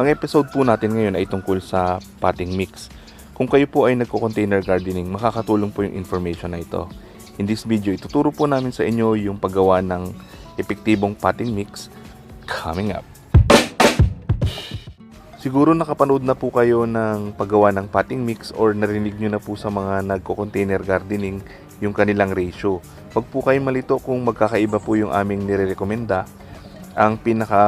Ang episode po natin ngayon ay tungkol sa potting mix. Kung kayo po ay nagko-container gardening, makakatulong po yung information na ito. In this video, ituturo po namin sa inyo yung paggawa ng epektibong potting mix coming up. Siguro nakapanood na po kayo ng paggawa ng potting mix or narinig nyo na po sa mga nagko-container gardening yung kanilang ratio. Pag po kayo malito kung magkakaiba po yung aming nire-recommenda, ang pinaka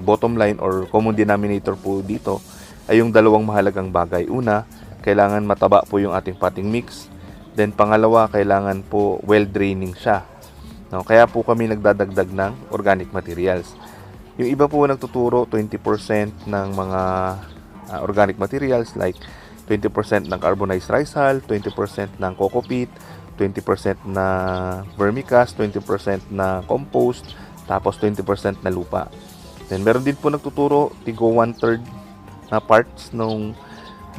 bottom line or common denominator po dito ay yung dalawang mahalagang bagay. Una, kailangan mataba po yung ating potting mix. Then pangalawa, kailangan po well draining siya. No, kaya po kami nagdadagdag ng organic materials. Yung iba po nagtuturo 20% ng mga ah, organic materials like 20% ng carbonized rice hull, 20% ng coco peat, 20% na vermicast, 20% na compost, tapos 20% na lupa. Then meron din po nagtuturo tigo 1/3 na parts ng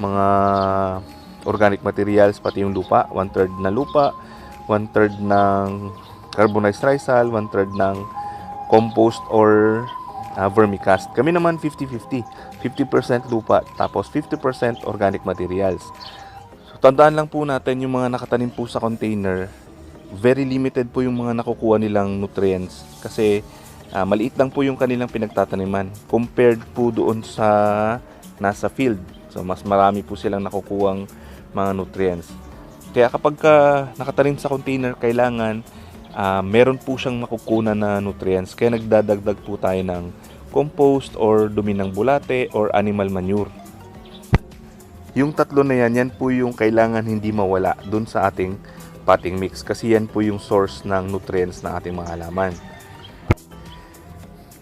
mga organic materials pati yung lupa, 1/3 na lupa, 1/3 ng carbonized hull, 1/3 ng compost or uh, vermicast. Kami naman 50-50. 50% lupa tapos 50% organic materials. So, tandaan lang po natin yung mga nakatanim po sa container, very limited po yung mga nakukuha nilang nutrients kasi ah, maliit lang po yung kanilang pinagtataniman compared po doon sa nasa field. So mas marami po silang nakukuhang mga nutrients. Kaya kapag ka nakatanim sa container, kailangan ah, meron po siyang makukunan na nutrients. Kaya nagdadagdag po tayo ng compost or dumi ng bulate or animal manure. Yung tatlo na yan, yan po yung kailangan hindi mawala dun sa ating potting mix kasi yan po yung source ng nutrients ng ating mga halaman.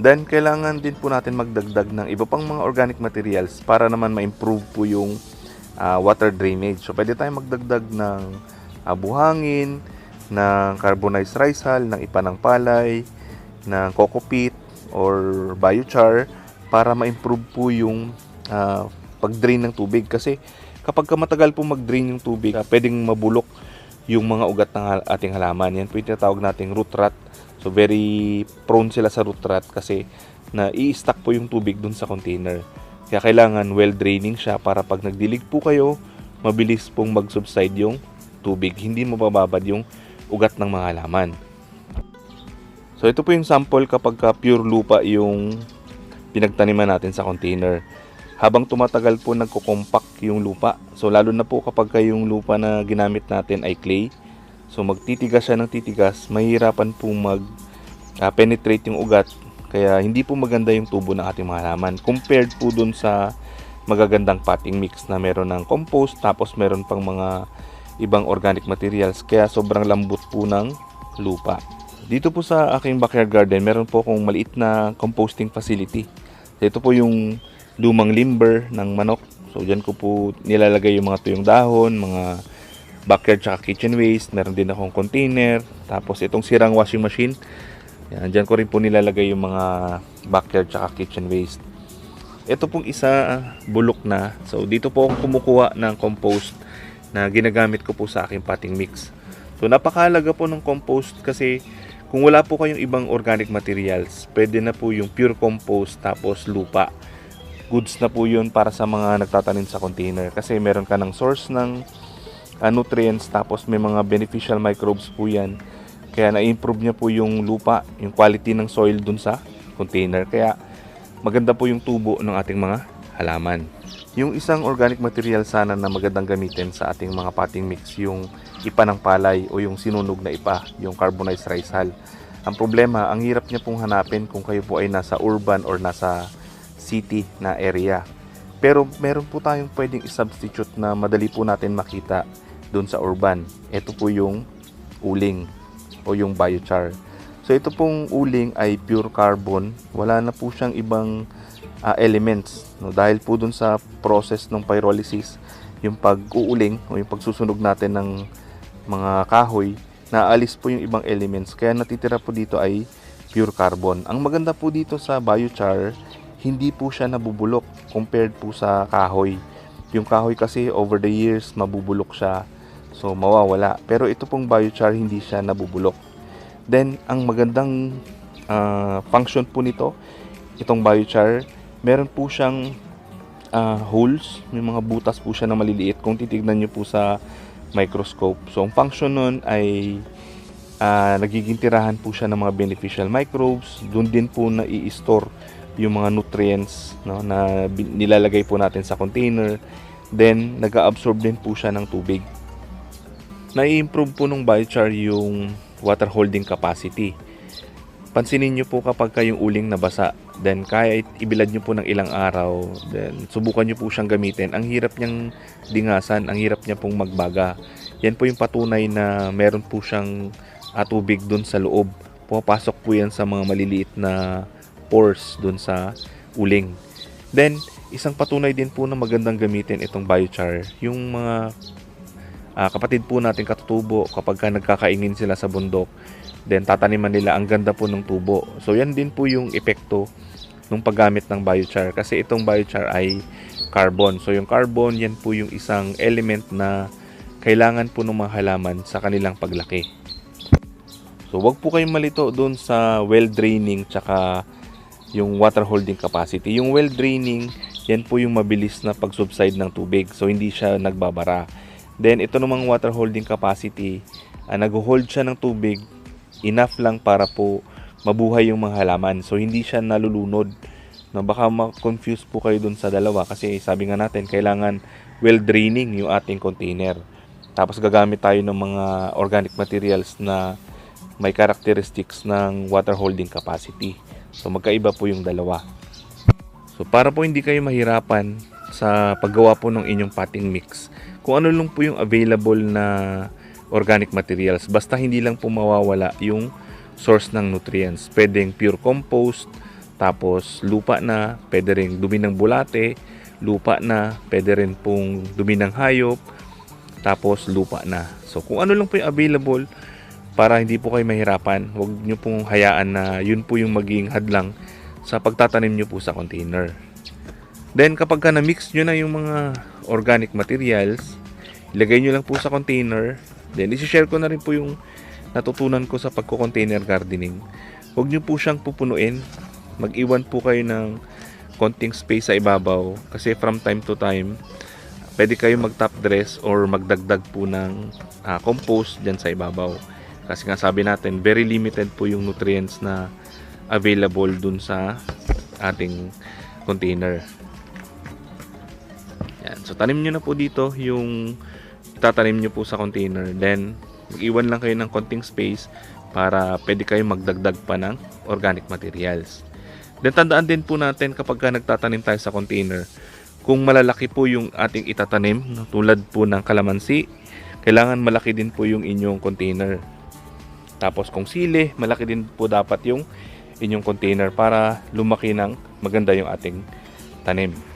Then, kailangan din po natin magdagdag ng iba pang mga organic materials para naman ma-improve po yung ah, water drainage. So, pwede tayong magdagdag ng ah, buhangin, ng carbonized rice hull, ng ipa ng palay, ng coco peat, or biochar para ma-improve po yung ah, pag-drain ng tubig. Kasi kapag ka matagal po mag-drain yung tubig, ah, pwedeng mabulok yung mga ugat ng ating halaman. Yan po yung tinatawag nating root rot. So very prone sila sa root rot kasi na i-stack po yung tubig dun sa container. Kaya kailangan well draining siya para pag nagdilig po kayo, mabilis pong mag-subside yung tubig. Hindi mabababad yung ugat ng mga halaman. So ito po yung sample kapag ka pure lupa yung pinagtaniman natin sa container. Habang tumatagal po nagko-compact yung lupa. So lalo na po kapag ka yung lupa na ginamit natin ay clay. So magtitigas siya ng titigas, mahirapan po mag ah, penetrate yung ugat. Kaya hindi po maganda yung tubo ng ating mga halaman compared po dun sa magagandang potting mix na meron ng compost tapos meron pang mga ibang organic materials kaya sobrang lambot po ng lupa. Dito po sa aking backyard garden, meron po akong maliit na composting facility. Ito po yung lumang limber ng manok. So, dyan ko po nilalagay yung mga tuyong dahon, mga backyard tsaka kitchen waste. Meron din akong container. Tapos, itong sirang washing machine. Yan, dyan ko rin po nilalagay yung mga backyard tsaka kitchen waste. Ito pong isa ah, bulok na. So, dito po ako kumukuha ng compost na ginagamit ko po sa aking potting mix. So, napakahalaga po ng compost kasi kung wala po kayong ibang organic materials, pwede na po yung pure compost tapos lupa. Goods na po yun para sa mga nagtatanim sa container kasi meron ka ng source ng ah, nutrients tapos may mga beneficial microbes po yan. Kaya na-improve niya po yung lupa, yung quality ng soil dun sa container. Kaya maganda po yung tubo ng ating mga halaman. Yung isang organic material sana na magandang gamitin sa ating mga potting mix, yung ipa ng palay o yung sinunog na ipa, yung carbonized rice hull. Ang problema, ang hirap niya pong hanapin kung kayo po ay nasa urban or nasa city na area. Pero meron po tayong pwedeng i-substitute na madali po natin makita doon sa urban. Ito po yung uling o yung biochar. So ito pong uling ay pure carbon. Wala na po siyang ibang ah, elements. No? Dahil po dun sa process ng pyrolysis, yung pag-uuling o yung pagsusunog natin ng mga kahoy, naalis po yung ibang elements. Kaya natitira po dito ay pure carbon. Ang maganda po dito sa biochar, hindi po siya nabubulok compared po sa kahoy. Yung kahoy kasi over the years mabubulok siya. So mawawala. Pero ito pong biochar hindi siya nabubulok. Then ang magandang ah, function po nito, itong biochar, meron po siyang ah, holes, may mga butas po siya na maliliit kung titignan niyo po sa microscope. So, ang function nun ay ah, nagiging tirahan po siya ng mga beneficial microbes. Doon din po na i-store yung mga nutrients no, na nilalagay po natin sa container. Then, nag-absorb din po siya ng tubig. Na-improve po ng biochar yung water holding capacity. Pansinin nyo po kapag kayong uling nabasa, then kahit ibilad nyo po ng ilang araw, then subukan nyo po siyang gamitin. Ang hirap niyang dingasan, ang hirap niya pong magbaga. Yan po yung patunay na meron po siyang ah, tubig dun sa loob. Pumapasok po yan sa mga maliliit na pores dun sa uling. Then, isang patunay din po na magandang gamitin itong biochar, yung mga ah, kapatid po natin katutubo kapag ka nagkakaingin sila sa bundok then tataniman nila ang ganda po ng tubo. So yan din po yung epekto ng paggamit ng biochar kasi itong biochar ay carbon. So yung carbon yan po yung isang element na kailangan po ng mga halaman sa kanilang paglaki. So wag po kayong malito doon sa well draining tsaka yung water holding capacity. Yung well draining yan po yung mabilis na pag-subside ng tubig. So hindi siya nagbabara Then ito namang water holding capacity, uh, nag-hold siya ng tubig enough lang para po mabuhay yung mga halaman. So hindi siya nalulunod. No, baka ma-confuse po kayo dun sa dalawa kasi sabi nga natin kailangan well draining yung ating container. Tapos gagamit tayo ng mga organic materials na may characteristics ng water holding capacity. So magkaiba po yung dalawa. So para po hindi kayo mahirapan sa paggawa po ng inyong potting mix, kung ano lang po yung available na organic materials, basta hindi lang po mawawala yung source ng nutrients. Pwedeng pure compost, tapos lupa na, pwede rin dumi ng bulate, lupa na, pwede rin pong dumi ng hayop, tapos lupa na. So kung ano lang po yung available, para hindi po kayo mahirapan, huwag nyo pong hayaan na yun po yung maging hadlang sa pagtatanim nyo po sa container. Then kapag ka na-mix nyo na yung mga organic materials, ilagay nyo lang po sa container. Then isi-share ko na rin po yung natutunan ko sa pagko-container gardening. Huwag nyo po siyang pupunuin. Mag-iwan po kayo ng konting space sa ibabaw kasi from time to time pwede kayo mag-top dress or magdagdag po ng ah, compost dyan sa ibabaw. Kasi nga sabi natin, very limited po yung nutrients na available dun sa ating container. So, tanim nyo na po dito yung tatanim nyo po sa container. Then, mag-iwan lang kayo ng konting space para pwede kayo magdagdag pa ng organic materials. Then, tandaan din po natin kapag ka nagtatanim tayo sa container, kung malalaki po yung ating itatanim, tulad po ng kalamansi, kailangan malaki din po yung inyong container. Tapos kung sili, malaki din po dapat yung inyong container para lumaki ng maganda yung ating tanim.